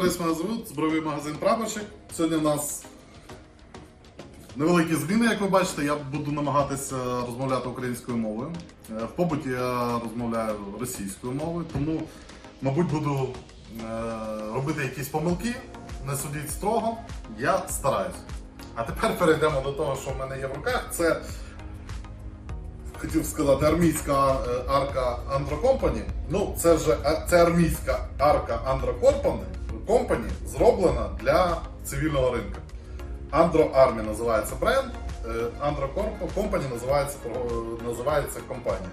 Борис мене звуть, збройний магазин Прапорщик. Сьогодні в нас невеликі зміни, як ви бачите, я буду намагатися розмовляти українською мовою. Е, В побуті я розмовляю російською мовою, тому, мабуть, буду е, робити якісь помилки, не судіть строго, я стараюсь. А тепер перейдемо до того, що в мене є в руках. Це хотів сказати армійська е, арка Andro Ну, це вже це армійська арка Andro Company, зроблена для цивільного ринку. Andro Army називається бренд, е, Andro Company називається, називається компанія.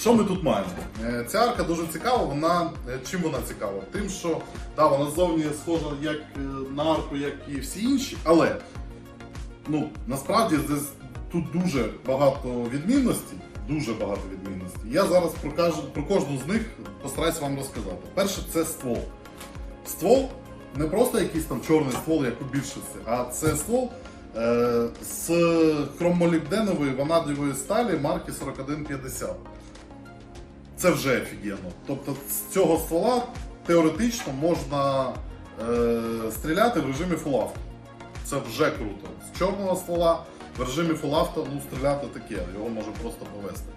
Що ми тут маємо? Е, Ця арка дуже цікава. Вона е, чим вона цікава? Тим, що да, вона ззовні схожа як е, на арку, як і всі інші, але ну насправді тут дуже багато відмінностей. Дуже багато відмінностей. Я зараз прокажу, про кожну з них постараюсь вам розказати. Перше, це ствол. Ствол не просто якийсь там чорний ствол, як у більшості, а це ствол е, з хромолібденової ванадієвої сталі марки 4150. Це вже офігенно. Тобто з цього ствола теоретично можна е, стріляти в режимі Auto. Це вже круто. З чорного ствола в режимі Full ну, стріляти таке, його може просто повести.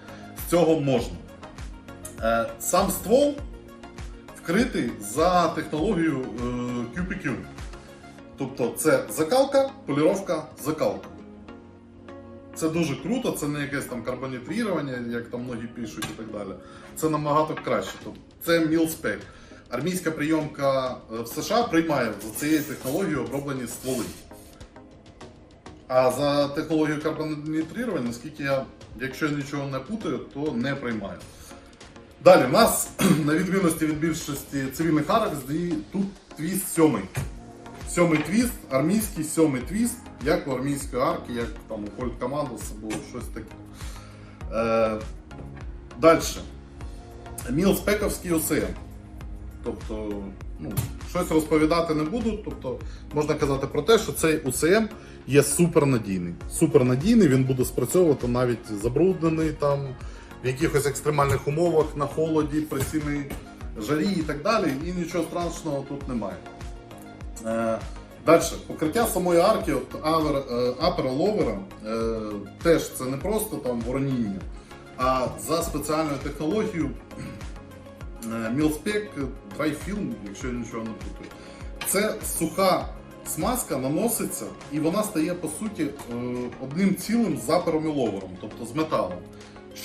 З цього можна. Е, сам ствол вкритий за технологією е, QPQ. Тобто це закалка, поліровка, закалка. Це дуже круто, це не якесь там карбонітрірування, як там многі пишуть і так далі. Це набагато краще. Тобто це мілспек. Армійська прийомка е, в США приймає за цією технологією оброблені стволи. А за технологією карбонітрірування, наскільки я, якщо я нічого не путаю, то не приймаю. Далі, в нас, на відмінності від більшості цивільних арок, тут твіст сьомий. Сьомий твіст, армійський сьомий твіст, як у армійської арки, як там у Кольт Командос або щось таке. Е, далі. Мілспековський ОСМ. Тобто, ну, щось розповідати не буду. Тобто, можна казати про те, що цей УСМ є супернадійний. Супернадійний, він буде спрацьовувати навіть забруднений там в якихось екстремальних умовах на холоді, при сильній жарі і так далі. І нічого страшного тут немає. Е, Далі, покриття самої арки, от авер, е, upper lower, е, теж це не просто там вороніння, а за спеціальною технологією е, Milspec Dry Film, якщо я нічого не путаю. Це суха смазка наноситься і вона стає по суті е, одним цілим з і тобто з металом,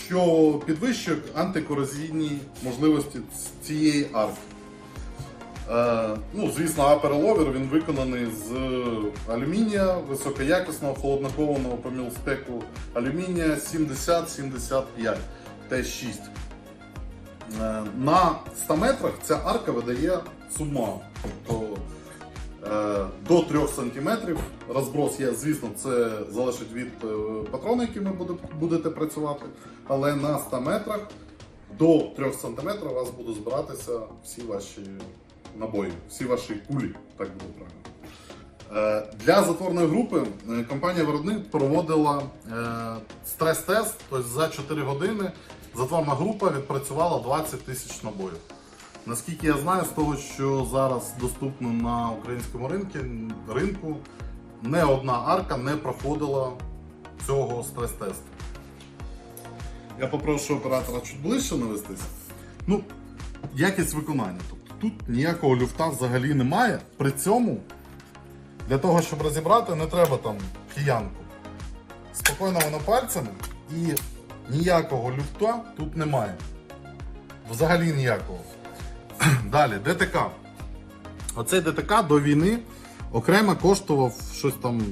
що підвищує антикорозійні можливості цієї арки. Е, ну, звісно, апероловер він виконаний з алюмінія, високоякісного холоднокованого по мілспеку алюмінія 70-75 Т6. Е, на 100 метрах ця арка видає сумму. Тобто е, до 3 см розброс є, звісно, це залежить від е, патрона, яким ви будете працювати, але на 100 метрах до 3 см у вас будуть збиратися всі ваші набої, всі ваші кулі, так буде правильно. Для затворної групи компанія виробник проводила стрес-тест, тобто за 4 години затворна група відпрацювала 20 тисяч набоїв. Наскільки я знаю, з того, що зараз доступно на українському ринку, ринку не одна арка не проходила цього стрес-тесту. Я попрошу оператора чуть ближче навестися. Ну, якість виконання. Тобто тут ніякого люфта взагалі немає. При цьому для того, щоб розібрати, не треба там киянку. Спокійно воно пальцями і ніякого люфта тут немає. Взагалі ніякого. Далі, ДТК. Оцей ДТК до війни окремо коштував щось там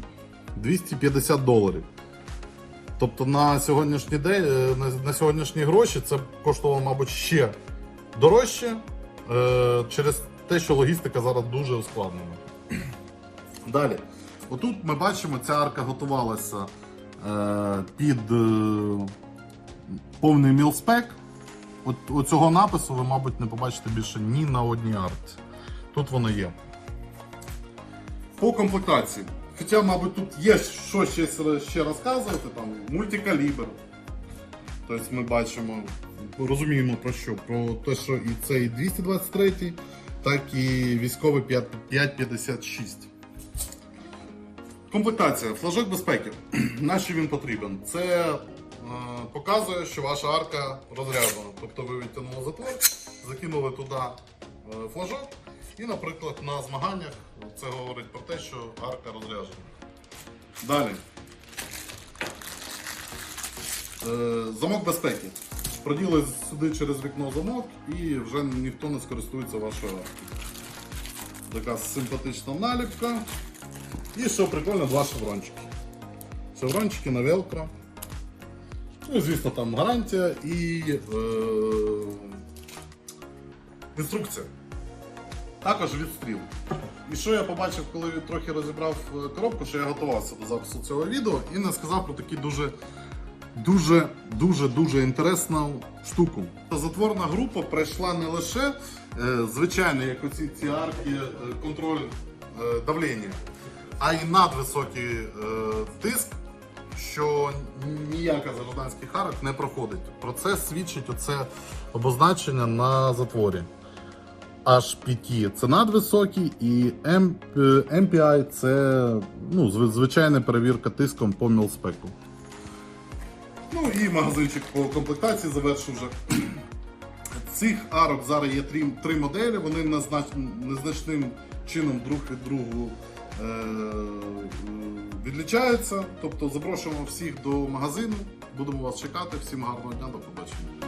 250 доларів. Тобто на сьогоднішній день, е, на, сьогоднішні гроші це коштувало, мабуть, ще дорожче е, через те, що логістика зараз дуже ускладнена. Далі. Отут ми бачимо, ця арка готувалася е, під повний мілспек. От оцього напису ви, мабуть, не побачите більше ні на одній арці. Тут воно є. По комплектації. Хоча, мабуть, тут є що ще, ще розказувати, там мультикалібр. Тобто ми бачимо, розуміємо про що? Про те, що і цей 223 так і військовий 556. Комплектація, флажок безпеки. Нащо він потрібен? Це показує, що ваша арка розряджена. Тобто ви відтягнули затвор, закинули туди е, флажок, і, наприклад, на змаганнях це говорить про те, що арка розряджена. Далі. Е, замок безпеки. Проділи сюди через вікно замок і вже ніхто не скористується вашою аркою. Така симпатична наліпка. І що прикольно, два шеврончики. Шеврончики на велкро. Ну, звісно, там гарантія і е, інструкція. Також відстріл. І що я побачив, коли трохи розібрав е, коробку, що я готувався до запису цього відео і не сказав про такі дуже дуже дуже дуже інтересну штуку. Затворна група пройшла не лише е, звичайно, як оці ці арки, е, контроль давлення, а й надвисокий тиск, що ніяка з гражданських арок не проходить. Про це свідчить оце обозначення на затворі. HPT це надвисокий, і е, MPI це ну, звичайна перевірка тиском по мілспеку. Ну і магазинчик по комплектації завершив вже. Цих арок зараз є три, три моделі, вони незнач- незначним чином друг від другу відлічаються. Тобто запрошуємо всіх до магазину, будемо вас чекати. Всім гарного дня, до побачення.